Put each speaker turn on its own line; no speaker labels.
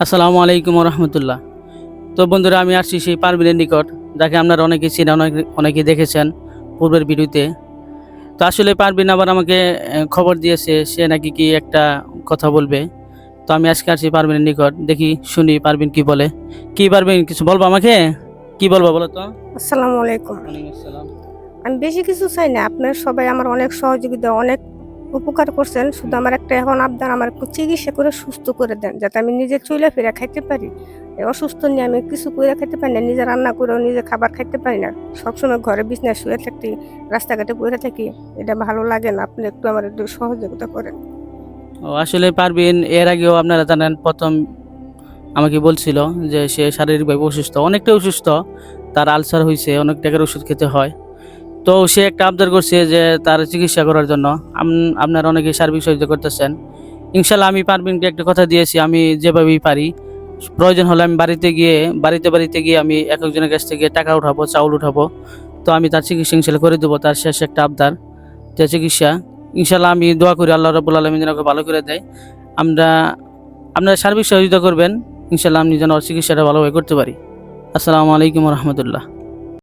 আসসালামু আলাইকুম রহমতুল্লাহ তো বন্ধুরা আমি আসছি সেই পারবিনের নিকট যাকে আপনারা অনেকে চিনেন অনেক অনেকে দেখেছেন পূর্বের ভিডিওতে। তো আসলে পারবিন আবার আমাকে খবর দিয়েছে সে নাকি কি একটা কথা বলবে। তো আমি আজকে আসছি পারবিনের নিকট দেখি শুনি পারবিন কি বলে। কি পারবিন কিছু বলব আমাকে? কি বলব বলো তো?
আসসালামু আলাইকুম। আমি বেশি কিছু চাই না আপনার সবাই আমার অনেক সহযোগিতা অনেক উপকার করছেন, শুধু আমার একটা এখন আবদার, আমার একটু চিকিৎসা করে সুস্থ করে দেন, যাতে আমি নিজে চলে ফিরে খাইতে পারি। অসুস্থ নিয়ে আমি কিছু করে খাইতে পারি না, নিজে রান্না করেও নিজে খাবার খাইতে পারি না। সবসময় ঘরে বিছনায় শুয়ে থাকি, রাস্তাঘাটে পড়ে থাকি, এটা ভালো লাগে না, আপনি একটু আমার একটু সহযোগিতা করেন।
ও, আসলে পারবিন এর আগেও আপনারা জানেন, প্রথম আমাকে বলছিল যে সে শারীরিকভাবে অসুস্থ অনেকটা অসুস্থ, তার আলসার হয়েছে অনেক টাকার ওষুধ খেতে হয়। তো সে একটা আবদার করছে যে তার চিকিৎসা করার জন্য। আপনার অনেকে সার্বিক সহযোগিতা করতেছেন। ইনশাল্লাহ আমি পারবিনকে একটা কথা দিয়েছি, আমি যেভাবেই পারি। প্রয়োজন হলে আমি বাড়িতে গিয়ে, বাড়িতে বাড়িতে গিয়ে আমি এক একজনের কাছ থেকে টাকা উঠাবো, চাউল উঠাবো। তো আমি তার চিকিৎসা ইনশাল্লাহ করে দেবো, তার শেষ একটা আবদার যে চিকিৎসা। ইনশাল্লাহ আমি দোয়া করি আল্লাহ রবুল আলমী যেন ভালো করে দেয়। আমরা আপনারা সার্বিক সহযোগিতা করবেন ইনশাল্লাহ আমি যেন চিকিৎসাটা ভালোভাবে করতে পারি। আসসালামু আলাইকুম রহমতুল্লাহ।